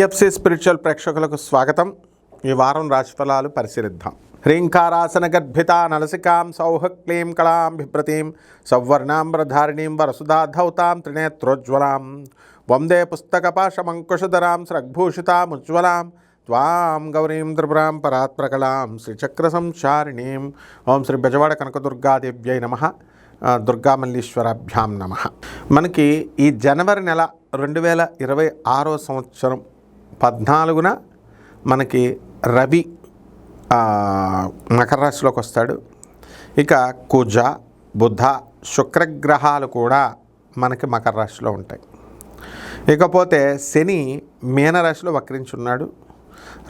PFC spiritual ప్రేక్షకులకు స్వాగతం. ఈ వారం రాశిఫలాలు పరిశీలిద్దాం. హ్రీంకారాసన గర్భిత నలసికాం సౌహ క్లీం కళాం బిభ్రతీం సౌవర్ణాంబ్రధారిణీం వరసుధాధౌతాం త్రినేత్రోజ్వలాం. వందే పుస్తకపాశమంకుశధరాం శ్రగ్భూషితాముజ్వలాం త్వాం గౌరీం త్రిపురాం పరాత్ప్రకలాం శ్రీచక్ర సంచారిణీం. ఓం శ్రీ బెజవాడ కనకదుర్గాదేవ్యై నమ. దుర్గామల్లీశ్వరాభ్యాం నమ. మనకి ఈ జనవరి నెల రెండు వేల ఇరవై ఆరో సంవత్సరం పద్నాలుగున మనకి రవి మకర రాశిలోకి వస్తాడు. ఇక కుజ బుధ శుక్రగ్రహాలు కూడా మనకి మకర రాశిలో ఉంటాయి. ఇకపోతే శని మీనరాశిలో వక్రించున్నాడు.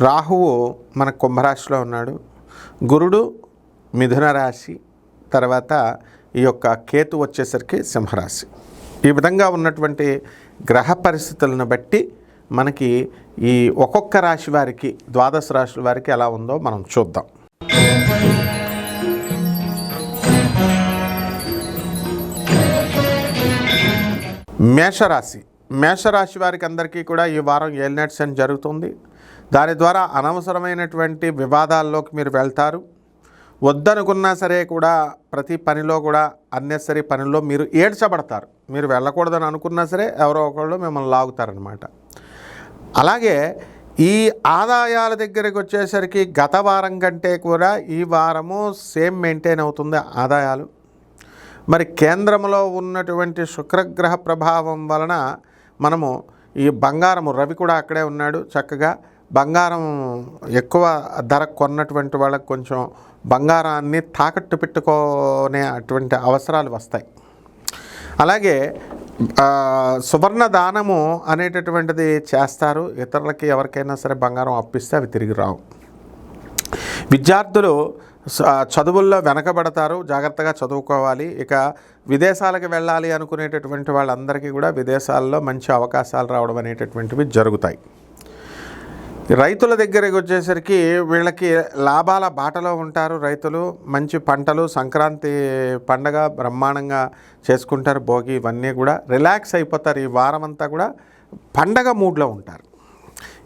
రాహువు మన కుంభరాశిలో ఉన్నాడు. గురుడు మిథున రాశి తర్వాత ఈ యొక్క కేతు వచ్చేసరికి సింహరాశి. ఈ విధంగా ఉన్నటువంటి గ్రహ పరిస్థితులను బట్టి మనకి ఈ ఒక్కొక్క రాశి వారికి ద్వాదశ రాశుల వారికి ఎలా ఉందో మనం చూద్దాం. మేషరాశి. మేషరాశి వారికి అందరికీ కూడా ఈ వారం ఏలినట్ సెన్ జరుగుతుంది. దాని ద్వారా అనవసరమైనటువంటి వివాదాల్లోకి మీరు వెళ్తారు. వద్దనుకున్నా సరే కూడా ప్రతి పనిలో కూడా అన్నెసరీ పనిలో మీరు ఏడ్చబడతారు. మీరు వెళ్ళకూడదని అనుకున్నా సరే ఎవరో ఒకళ్ళు మిమ్మల్ని లాగుతారనమాట అలాగే ఈ ఆదాయాల దగ్గరికి వచ్చేసరికి గత వారం కంటే కూడా ఈ వారము సేమ్ మెయింటైన్ అవుతుంది ఆదాయాలు. మరి కేంద్రంలో ఉన్నటువంటి శుక్రగ్రహ ప్రభావం వలన మనము ఈ బంగారము రవి కూడా అక్కడే ఉన్నాడు చక్కగా. బంగారం ఎక్కువ ధర కొన్నటువంటి వాళ్ళకి కొంచెం బంగారాన్ని తాకట్టు పెట్టుకునే అటువంటి అవసరాలు వస్తాయి. అలాగే సువర్ణ దానము అనేటటువంటిది చేస్తారు. ఇతరులకి ఎవరికైనా సరే బంగారం అప్పిస్తే అవి తిరిగి రావు. విద్యార్థులు చదువుల్లో వెనకబడతారు. జాగ్రత్తగా చదువుకోవాలి. ఇక విదేశాలకు వెళ్ళాలి అనుకునేటటువంటి వాళ్ళందరికీ కూడా విదేశాల్లో మంచి అవకాశాలు రావడం అనేటటువంటివి జరుగుతాయి. రైతుల దగ్గరికి వచ్చేసరికి వీళ్ళకి లాభాల బాటలో ఉంటారు రైతులు. మంచి పంటలు సంక్రాంతి పండగ బ్రహ్మాండంగా చేసుకుంటారు భోగి ఇవన్నీ కూడా. రిలాక్స్ అయిపోతారు ఈ వారం అంతా కూడా. పండగ మూడ్లో ఉంటారు.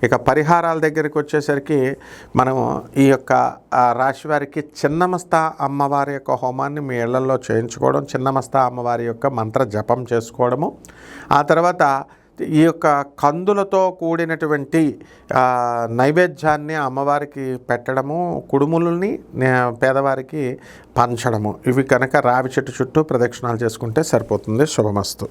ఇక పరిహారాల దగ్గరికి వచ్చేసరికి మనం ఈ యొక్క రాశి వారికి చిన్నమస్తా అమ్మవారి యొక్క హోమాన్ని మీ ఇళ్ళలో చేయించుకోవడం చిన్నమస్తా అమ్మవారి యొక్క మంత్ర జపం చేసుకోవడము. ఆ తర్వాత ఈ యొక్క కందులతో కూడినటువంటి నైవేద్యాన్ని అమ్మవారికి పెట్టడము కుడుములని పేదవారికి పంచడము. ఇవి కనుక రావి చెట్టు చుట్టూ ప్రదక్షిణాలు చేసుకుంటే సరిపోతుంది. శుభమస్తు.